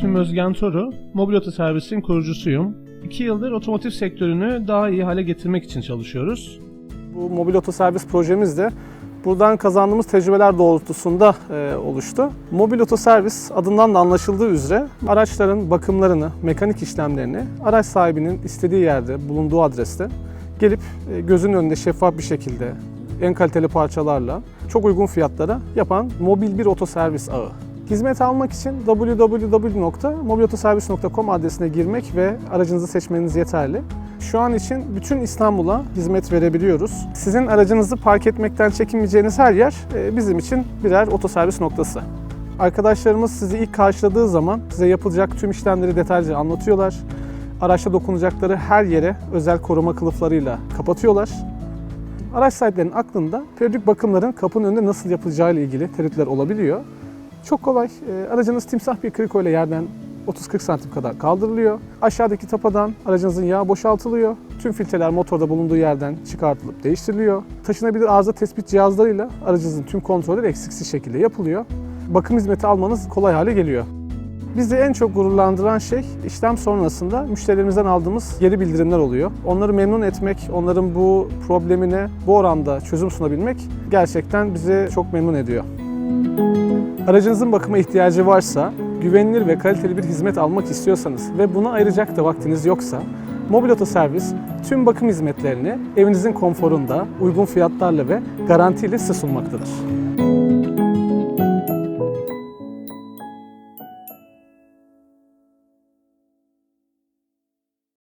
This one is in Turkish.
İsmim Özgen Toru. Mobil Otoservis'in kurucusuyum. 2 yıldır otomotiv sektörünü daha iyi hale getirmek için çalışıyoruz. Bu mobil otoservis projemiz de buradan kazandığımız tecrübeler doğrultusunda e, oluştu. Mobil otoservis adından da anlaşıldığı üzere araçların bakımlarını, mekanik işlemlerini araç sahibinin istediği yerde, bulunduğu adreste gelip e, gözünün önünde şeffaf bir şekilde en kaliteli parçalarla çok uygun fiyatlara yapan mobil bir otoservis ağı. Hizmet almak için www.mobilotoservis.com adresine girmek ve aracınızı seçmeniz yeterli. Şu an için bütün İstanbul'a hizmet verebiliyoruz. Sizin aracınızı park etmekten çekinmeyeceğiniz her yer e, bizim için birer otoservis noktası. Arkadaşlarımız sizi ilk karşıladığı zaman size yapılacak tüm işlemleri detaylıca anlatıyorlar. Araçta dokunacakları her yere özel koruma kılıflarıyla kapatıyorlar. Araç sahiplerinin aklında periyodik bakımların kapının önünde nasıl yapılacağı ile ilgili tereddütler olabiliyor. Çok kolay. E, Aracınız timsah bir kriko ile yerden 30-40 santim kadar kaldırılıyor. Aşağıdaki tapadan aracınızın yağı boşaltılıyor. Tüm filtreler motorda bulunduğu yerden çıkartılıp değiştiriliyor. Taşınabilir arıza tespit cihazlarıyla aracınızın tüm kontrolleri eksiksiz şekilde yapılıyor. Bakım hizmeti almanız kolay hale geliyor. Bizi en çok gururlandıran şey işlem sonrasında müşterilerimizden aldığımız geri bildirimler oluyor. Onları memnun etmek, onların bu problemine bu oranda çözüm sunabilmek gerçekten bizi çok memnun ediyor. Aracınızın bakıma ihtiyacı varsa, güvenilir ve kaliteli bir hizmet almak istiyorsanız ve buna ayıracak da vaktiniz yoksa, Mobil Oto Servis tüm bakım hizmetlerini evinizin konforunda, uygun fiyatlarla ve garantiyle size sunmaktadır.